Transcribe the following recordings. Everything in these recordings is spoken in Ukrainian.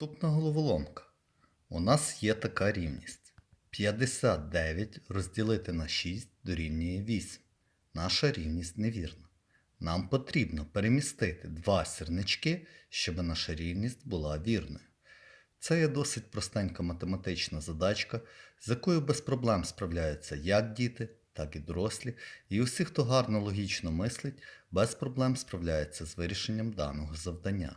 Наступна головоломка. У нас є така рівність. 59 розділити на 6 дорівнює 8. Наша рівність невірна. Нам потрібно перемістити два сірнички, щоб наша рівність була вірною. Це є досить простенька математична задачка, з якою без проблем справляються як діти, так і дорослі, і усі, хто гарно логічно мислить, без проблем справляються з вирішенням даного завдання.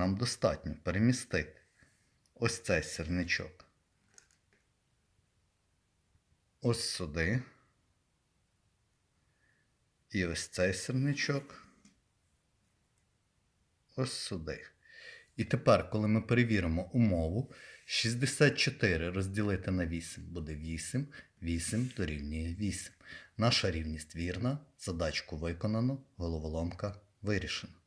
нам достатньо перемістити ось цей сірничок ось сюди. І ось цей сірничок ось сюди. І тепер, коли ми перевіримо умову, 64 розділити на 8 буде 8, 8 дорівнює 8. Наша рівність вірна, задачку виконано, головоломка вирішена.